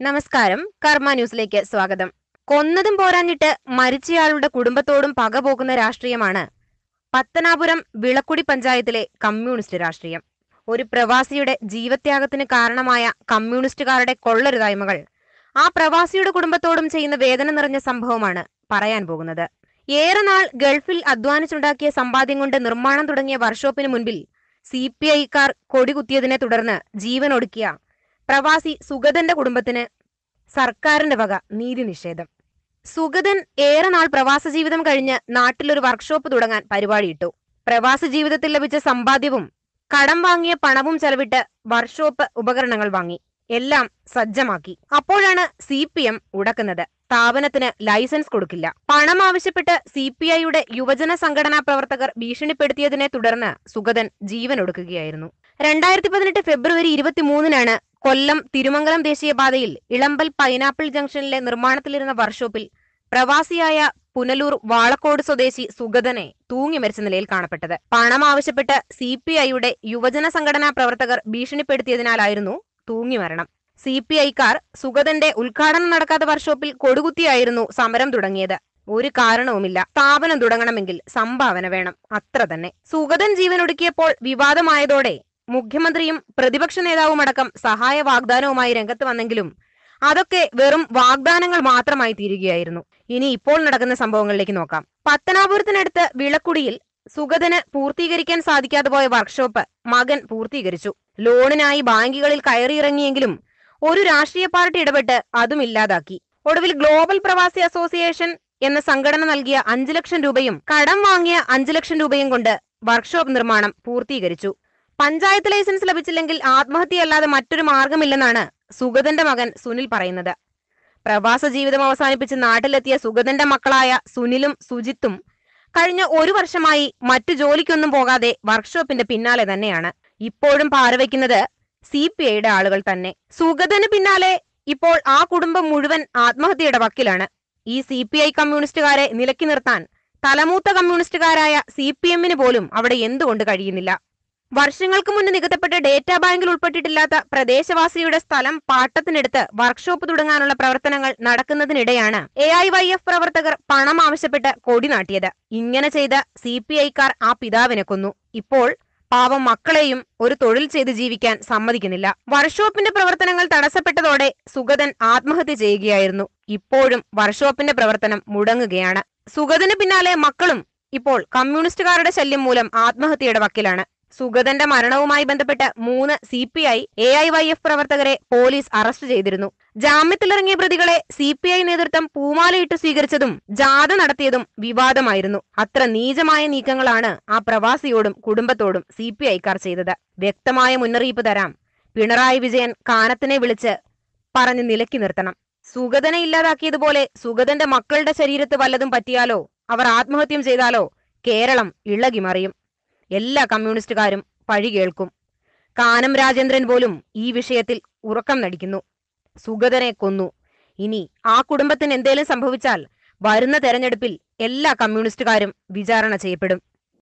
നമസ്കാരം. കർമ്മ ന്യൂസിലേക്ക് സ്വാഗതം. കൊന്നതും പോരാഞ്ഞിട്ട് മരിച്ചയാളുടെ കുടുംബത്തോടും പക പോകുന്ന രാഷ്ട്രീയമാണ് പത്തനാപുരം വിളക്കുടി പഞ്ചായത്തിലെ കമ്മ്യൂണിസ്റ്റ് രാഷ്ട്രീയം. ഒരു പ്രവാസിയുടെ ജീവത്യാഗത്തിന് കാരണമായ കമ്മ്യൂണിസ്റ്റുകാരുടെ കൊള്ളരുതായ്മകൾ ആ പ്രവാസിയുടെ കുടുംബത്തോടും ചെയ്യുന്ന വേദന നിറഞ്ഞ സംഭവമാണ് പറയാൻ പോകുന്നത്. ഏറെ നാൾ ഗൾഫിൽ അധ്വാനിച്ചുണ്ടാക്കിയ സമ്പാദ്യം കൊണ്ട് നിർമ്മാണം തുടങ്ങിയ വർക്ക്ഷോപ്പിന് മുൻപിൽ സി പി ഐക്കാർ കൊടികുത്തിയതിനെ തുടർന്ന് ജീവനൊടുക്കിയ പ്രവാസി സുഗതന്റെ കുടുംബത്തിന് സർക്കാരിന്റെ വക നീതി നിഷേധം. സുഗതൻ ഏറെ നാൾ പ്രവാസ ജീവിതം കഴിഞ്ഞ് നാട്ടിലൊരു വർക്ക്ഷോപ്പ് തുടങ്ങാൻ പരിപാടിയിട്ടു പ്രവാസ ജീവിതത്തിൽ ലഭിച്ച സമ്പാദ്യവും കടം വാങ്ങിയ പണവും ചെലവിട്ട് വർക്ക്ഷോപ്പ് ഉപകരണങ്ങൾ വാങ്ങി. എല്ലാം സജ്ജമാക്കി. അപ്പോഴാണ് സി പി എം ഉടക്കുന്നത്. സ്ഥാപനത്തിന് ലൈസൻസ് കൊടുക്കില്ല. പണം ആവശ്യപ്പെട്ട് സി പി ഐയുടെ യുവജന സംഘടനാ പ്രവർത്തകർ ഭീഷണിപ്പെടുത്തിയതിനെ തുടർന്ന് സുഗതൻ ജീവനൊടുക്കുകയായിരുന്നു രണ്ടായിരത്തി പതിനെട്ട് ഫെബ്രുവരി ഇരുപത്തിമൂന്നിനാണ് കൊല്ലം തിരുമംഗലം ദേശീയപാതയിൽ ഇളമ്പൽ പൈനാപ്പിൾ ജംഗ്ഷനിലെ നിർമ്മാണത്തിലിരുന്ന വർക്ക്ഷോപ്പിൽ പ്രവാസിയായ പുനലൂർ വാളക്കോട് സ്വദേശി സുഗതനെ തൂങ്ങി മരിച്ച നിലയിൽ കാണപ്പെട്ടത്. പണം ആവശ്യപ്പെട്ട് സി പി ഐയുടെ യുവജന സംഘടനാ പ്രവർത്തകർ ഭീഷണിപ്പെടുത്തിയതിനാലായിരുന്നു തൂങ്ങി മരണം. സി പി ഐക്കാർ സുഗതന്റെ ഉദ്ഘാടനം നടക്കാത്ത വർക്ക്ഷോപ്പിൽ കൊടുകുത്തിയായിരുന്നു സമരം തുടങ്ങിയത്. ഒരു കാരണവുമില്ല. സ്ഥാപനം തുടങ്ങണമെങ്കിൽ സംഭാവന വേണം. അത്ര തന്നെ. സുഗതൻ ജീവനൊടുക്കിയപ്പോൾ വിവാദമായതോടെ മുഖ്യമന്ത്രിയും പ്രതിപക്ഷ നേതാവുമടക്കം സഹായ വാഗ്ദാനവുമായി രംഗത്ത് വന്നെങ്കിലും അതൊക്കെ വെറും വാഗ്ദാനങ്ങൾ മാത്രമായി തീരുകയായിരുന്നു. ഇനി ഇപ്പോൾ നടക്കുന്ന സംഭവങ്ങളിലേക്ക് നോക്കാം. പത്തനാപുരത്തിനടുത്ത് വിളക്കുടിയിൽ സുഗതന് പൂർത്തീകരിക്കാൻ സാധിക്കാതെ പോയ വർക്ക്ഷോപ്പ് മകൻ പൂർത്തീകരിച്ചു. ലോണിനായി ബാങ്കുകളിൽ കയറിയിറങ്ങിയെങ്കിലും ഒരു രാഷ്ട്രീയ പാർട്ടി ഇടപെട്ട് അതും ഇല്ലാതാക്കി. ഒടുവിൽ ഗ്ലോബൽ പ്രവാസി അസോസിയേഷൻ എന്ന സംഘടന നൽകിയ അഞ്ചു ലക്ഷം രൂപയും കടം വാങ്ങിയ അഞ്ചു ലക്ഷം രൂപയും കൊണ്ട് വർക്ക്ഷോപ്പ് നിർമ്മാണം പൂർത്തീകരിച്ചു. പഞ്ചായത്ത് ലൈസൻസ് ലഭിച്ചില്ലെങ്കിൽ ആത്മഹത്യയല്ലാതെ മറ്റൊരു മാർഗമില്ലെന്നാണ് സുഗതന്റെ മകൻ സുനിൽ പറയുന്നത്. പ്രവാസ ജീവിതം അവസാനിപ്പിച്ച് നാട്ടിലെത്തിയ സുഗതന്റെ മക്കളായ സുനിലും സുജിത്തും കഴിഞ്ഞ ഒരു വർഷമായി മറ്റു ജോലിക്കൊന്നും പോകാതെ വർക്ക്ഷോപ്പിന്റെ പിന്നാലെ തന്നെയാണ്. ഇപ്പോഴും പാരവയ്ക്കുന്നത് സി പി ഐയുടെ ആളുകൾ തന്നെ. സുഗതന് പിന്നാലെ ഇപ്പോൾ ആ കുടുംബം മുഴുവൻ ആത്മഹത്യയുടെ വക്കിലാണ്. ഈ സി പി ഐ കമ്മ്യൂണിസ്റ്റുകാരെ നിലക്കി നിർത്താൻ തലമൂത്ത കമ്മ്യൂണിസ്റ്റുകാരായ സി പി എമ്മിന് പോലും അവിടെ എന്തുകൊണ്ട് കഴിയുന്നില്ല? വർഷങ്ങൾക്ക് മുന്നേ നികത്തപ്പെട്ട ഡേറ്റാ ബാങ്കിൽ ഉൾപ്പെട്ടിട്ടില്ലാത്ത പ്രദേശവാസിയുടെ സ്ഥലം പാട്ടത്തിനെടുത്ത് വർക്ക്ഷോപ്പ് തുടങ്ങാനുള്ള പ്രവർത്തനങ്ങൾ നടക്കുന്നതിനിടെയാണ് എ ഐ വൈ എഫ് പ്രവർത്തകർ പണം ആവശ്യപ്പെട്ട് കൊടി നാട്ടിയത്. ഇങ്ങനെ ചെയ്ത സി പി ഐക്കാർ ആ പിതാവിനെ കൊന്നു. ഇപ്പോൾ പാവം മക്കളെയും ഒരു തൊഴിൽ ചെയ്ത് ജീവിക്കാൻ സമ്മതിക്കുന്നില്ല. വർക്ക്ഷോപ്പിന്റെ പ്രവർത്തനങ്ങൾ തടസ്സപ്പെട്ടതോടെ സുഗതൻ ആത്മഹത്യ ചെയ്യുകയായിരുന്നു. ഇപ്പോഴും വർക്ക്ഷോപ്പിന്റെ പ്രവർത്തനം മുടങ്ങുകയാണ്. സുഗതന് പിന്നാലെ മക്കളും ഇപ്പോൾ കമ്മ്യൂണിസ്റ്റുകാരുടെ ശല്യം മൂലം ആത്മഹത്യയുടെ വക്കിലാണ്. സുഗതന്റെ മരണവുമായി ബന്ധപ്പെട്ട് മൂന്ന് C P I A I Y F പ്രവർത്തകരെ പോലീസ് അറസ്റ്റ് ചെയ്തിരുന്നു. ജാമ്യത്തിലിറങ്ങിയ പ്രതികളെ സി പി ഐ നേതൃത്വം പൂമാലയിട്ട് സ്വീകരിച്ചതും ജാഥ നടത്തിയതും വിവാദമായിരുന്നു. അത്ര നീചമായ നീക്കങ്ങളാണ് ആ പ്രവാസിയോടും കുടുംബത്തോടും സി പി ഐക്കാർ ചെയ്തത്. വ്യക്തമായ മുന്നറിയിപ്പ് തരാം. പിണറായി വിജയൻ കാനത്തിനെ വിളിച്ച് പറഞ്ഞ് നിലക്കി നിർത്തണം. സുഗതനെ ഇല്ലാതാക്കിയതുപോലെ സുഗതന്റെ മക്കളുടെ ശരീരത്ത് വല്ലതും പറ്റിയാലോ? അവർ ആത്മഹത്യം ചെയ്താലോ? കേരളം ഇളകി മറിയും എല്ലാ കമ്മ്യൂണിസ്റ്റുകാരും പഴി കേൾക്കും. കാനം രാജേന്ദ്രൻ പോലും ഈ വിഷയത്തിൽ ഉറക്കം നടിക്കുന്നു. സുഗതനെ കൊന്നു. ഇനി ആ കുടുംബത്തിന് എന്തേലും സംഭവിച്ചാൽ വരുന്ന തെരഞ്ഞെടുപ്പിൽ എല്ലാ കമ്മ്യൂണിസ്റ്റുകാരും വിചാരണ ചെയ്യപ്പെടും.